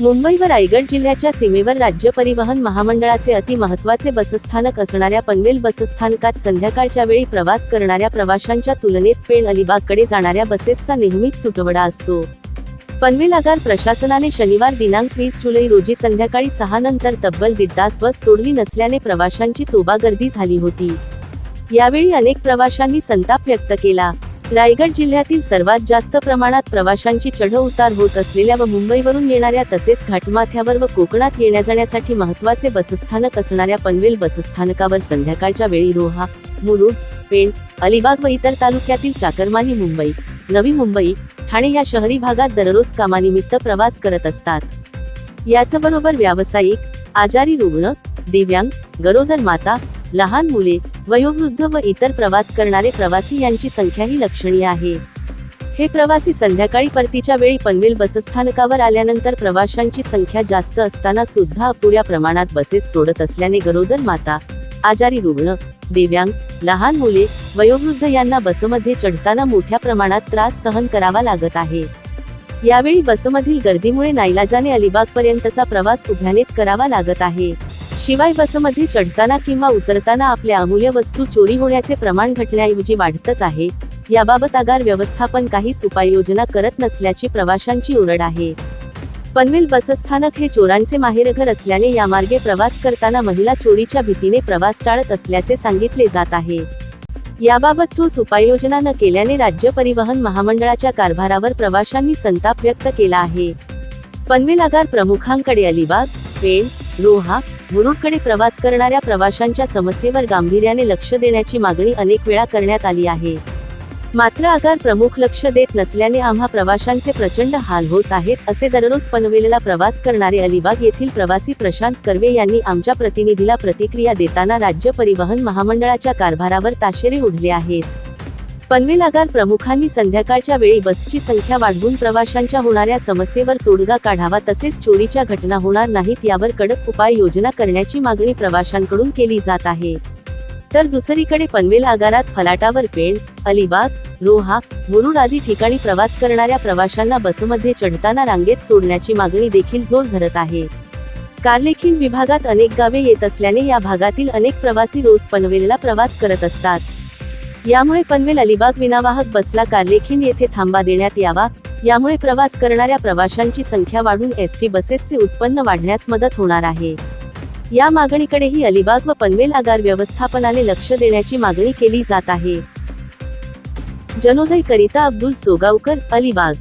मुंबई व रायगड जिल्ह्याच्या सीमेवर राज्य परिवहन महामंडळाचे अति महत्त्वाचे बसस्थानक असणाऱ्या पनवेल बसस्थानकात संध्याकाळच्या वेळी प्रवास करणाऱ्या प्रवाशांच्या तुलनेत पेण अलिबागकडे जाणाऱ्या बसेसचा नेहमीच तुटवडा असतो. पनवेल आगार प्रशासनाने शनिवार दिनांक वीस जुलै रोजी संध्याकाळी सहा नंतर तब्बल दीड तास बस सोडली नसल्याने प्रवाशांची तोबागर्दी झाली होती. यावेळी अनेक प्रवाशांनी संताप व्यक्त केला. रायगड जिल्ह्यातील सर्वात जास्त प्रमाणात प्रवाशांची चढ उतार होत असलेल्या व मुंबईवरून येणाऱ्या तसेच घाटमाथ्यावर व कोकणात येण्या जाण्यासाठी महत्त्वाचे बसस्थानक असणाऱ्या पनवेल बसस्थानकावर संध्याकाळच्या वेळी रोहा मुरुड पेण अलिबाग व इतर तालुक्यातील चाकरमानी मुंबई नवी मुंबई ठाणे या शहरी भागात दररोज कामानिमित्त प्रवास करत असतात. याचबरोबर व्यावसायिक आजारी रुग्ण दिव्यांग गरोदर माता लहान मुले वयोवृद्ध व इतर प्रवास करणारे प्रवासी यांची संख्याही लक्षणीय आहे. हे प्रवासी संध्याकाळी परतीच्या वेळी पनवेल बसस्थानकावर आल्यानंतर प्रवाशांची संख्या जास्त असताना सुद्धा अपुऱ्या प्रमाणात बसेस सोडत असल्याने गरोदर माता आजारी रुग्ण दिव्यांग लहान मुले वयोवृद्ध यांना बसमध्ये चढताना मोठ्या प्रमाणात त्रास सहन करावा लागत आहे. यावेळी बसमधील गर्दीमुळे नाईलाजाने अलिबाग पर्यंतचा प्रवास उभ्यानेच करावा लागत आहे. शिवाय बसमध्ये चढताना किंवा उतरताना आपल्या अमूल्य वस्तू चोरी होण्याचे प्रमाण घटण्याऐवजी वाढतच आहे याबाबत आगार व्यवस्थापन काहीच उपाययोजना करत नसल्याची प्रवाशांची ओरड आहे. पनवेल बसस्थानक हे चोरांचे माहेरघर असल्याने यामार्गे प्रवास करताना महिला चोरीच्या भीतीने प्रवास टाळत असल्याचे सांगितले जात आहे. याबाबत ठोस उपाययोजना न केल्याने राज्य परिवहन महामंडळाच्या कारभारावर प्रवाशांनी संताप व्यक्त केला आहे. पनवेल आगार प्रमुखांकडे अलिबाग पेण रोहा मुरुडकडे प्रवास करणाऱ्या प्रवाशांच्या समस्येवर गांभीर्याने लक्ष देण्याची मागणी अनेक वेळा करण्यात आली आहे. मात्र आगार प्रमुख लक्ष देत नसल्याने आम्हा प्रवाशांचे प्रचंड हाल होत आहेत असे दररोज पनवेलला प्रवास करणारे अलिबाग येथील प्रवासी प्रशांत कर्वे यांनी आमच्या प्रतिनिधीला प्रतिक्रिया देताना राज्य परिवहन महामंडळाच्या कारभारावर ताशेरे उडले आहेत. पनवेलागार प्रमुखांनी संध्याकाळच्या वेळी बसची संख्या वाढवून प्रवाशांच्या होणाऱ्या समस्येवर तोडगा काढावा तसेच चोरीच्या घटना होणार नाहीत यावर कडक उपाययोजना करण्याची मागणी प्रवाशांकडून केली जात आहे. तर दुसरीकडे पनवेल आगारात फलाटावर पेण अलिबाग रोहा मुरुड आदी ठिकाणी प्रवास करणाऱ्या प्रवाशांना बसमध्ये चढताना रांगेत सोडण्याची मागणी देखील जोर धरत आहे. कारलेखीण विभागात अनेक गावे येत असल्याने या भागातील अनेक प्रवासी रोज पनवेलला प्रवास करत असतात. यामुळे पनवेल अलिबाग विनावाहक बसला कारलेखीण येथे थांबा देण्यात यावा. यामुळे प्रवास करणाऱ्या प्रवाशांची संख्या वाढून एस टी बसेसचे उत्पन्न वाढण्यास मदत होणार आहे. या मागणीकडेही अलिबाग व पनवेल आगार व्यवस्थापनाने लक्ष देण्याची मागणी केली जात आहे. जनोदय करिता अब्दुल सोगावकर अलिबाग.